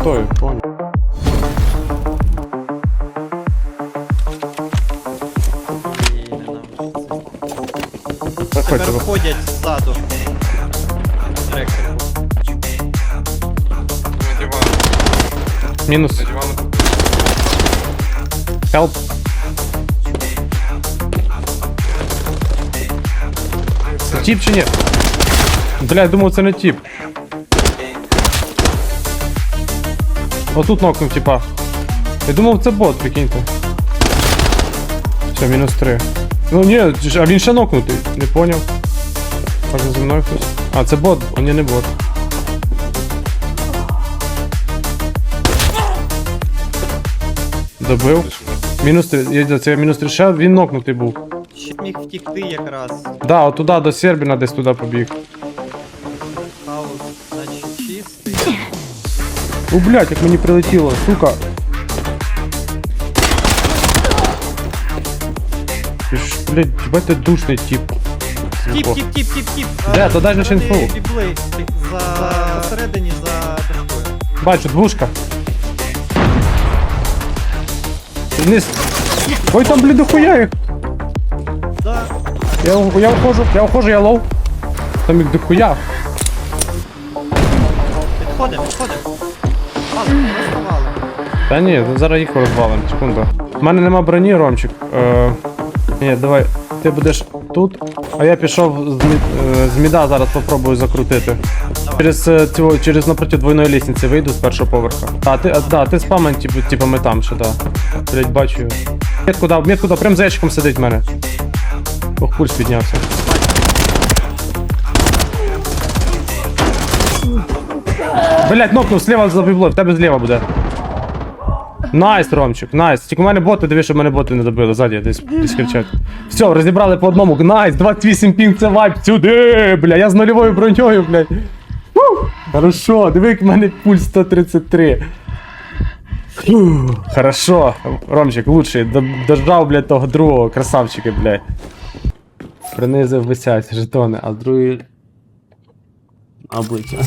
автою, понял. І ненавиджу це. Заходьте, Тепер ви- входять ззаду. Директор. На диван. Мінус. На диван. Help. Це тіп чи ні? Бля, я думав, це не тіп. Отут нокнув, типа. Я думав, це бот, прикиньте. Все, мінус 3. Ну ні, а він ще нокнутий, не поняв. Може зі мною хтось. А, це бот, а ні, не бот. Добив. Мінус 3. Я- Це мінус 3 ще він нокнутий був. Ще міг втікти якраз. Да, от туди до Сербіна десь туди побіг. О, блядь, як мені прилетіло, сука. Ти ж, блядь, їбать ти душний тип. Тіп, тіп, тіп, тіп, тіп. Де? То дай Вони інфу. бібли. За... Посередині за дошкою. Бачу, двушка. Вниз. Ой, там, блін, дохуя їх. Да. Я, я ухожу, я ухожу, я лоу. Там їх дохуя. Підходимо, підходимо. Та ні, зараз їх розвалим, секунду. У мене нема броні, Ромчик. Е, ні, давай, ти будеш тут, а я пішов з, е, з міда зараз попробую закрутити. Через е, цього, через напроти двойної лісниці вийду з першого поверха. А ти, а, да, ти спамен, типу, типу ми там ще, да. Блять, бачу. Метку дав, метку прям за ящиком сидить в мене. Ох, пульс піднявся. Блять, нокнув, сліва забібло, в тебе зліва буде. Найс, Ромчик, найс. Тільки у мене боти, дивись, що мене боти не добили, ззаді десь, десь кричать. Все, розібрали по одному. Найс, 28 пінг, це вайп сюди, бля, я з нульовою броньою, блядь. Хорошо, диви, як в мене пульс 133. Фух, Хорошо, Ромчик, лучший, дождав, блядь, того другого, красавчики, блядь. Принизив висять жетони, а другий... Обличчя.